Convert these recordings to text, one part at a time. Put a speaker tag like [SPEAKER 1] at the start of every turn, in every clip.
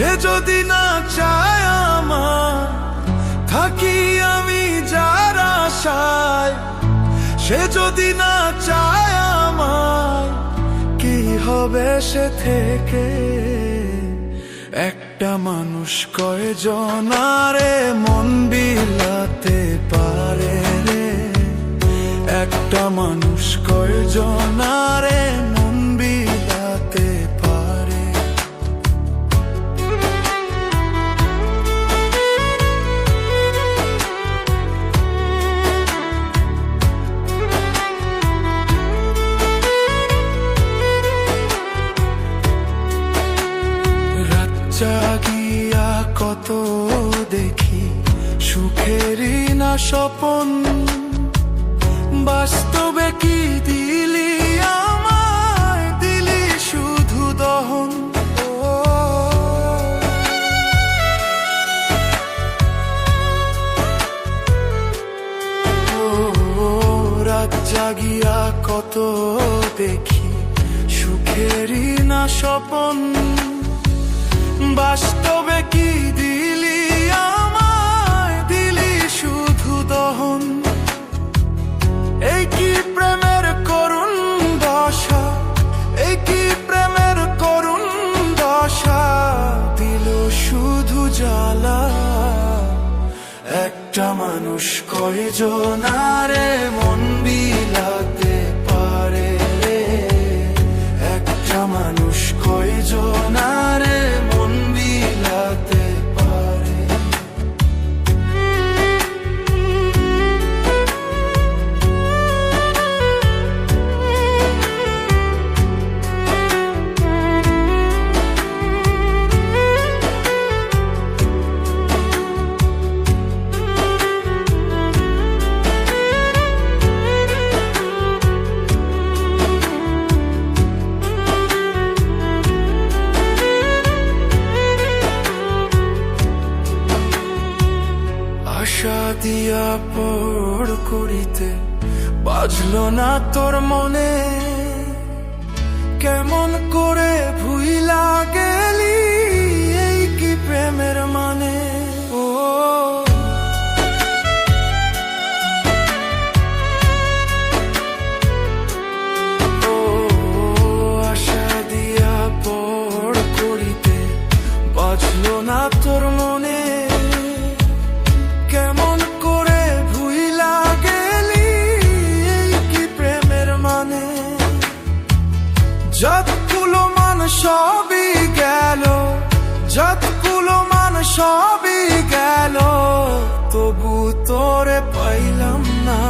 [SPEAKER 1] সে যদি না চায় আমার, থাকি আমি যার আশায়। সে যদি না চায় আমার, কি হবে সে থেকে? একটা মানুষ কয়জনারে মন বিলাতে পারে রে। একটা মানুষ কয়জনারে না স্বপন, বাস্তবে কি দিলি আমায়? দিলি শুধু দহন। রাত জাগিয়া কত দেখি সুখেরই না স্বপন, বাস্তবে কি মানুষ কয়জনারে মন বিলাতে? দিয়া পড় করিতে। বাজলো না তোর মনে সবই গেল, যতগুলো মান সবই গেল, তবু তোরে পাইলাম না।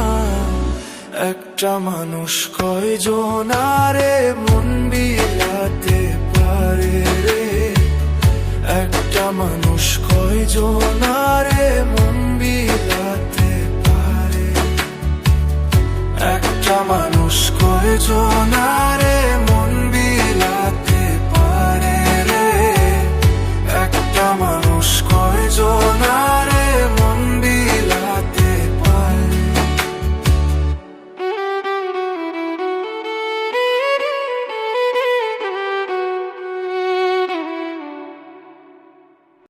[SPEAKER 1] একটা মানুষ কয়জনারে মন বিলাতে পারে রে? একটা মানুষ কয়জনারে মন বিলাতে পারে? একটা মানুষ কয়জনারে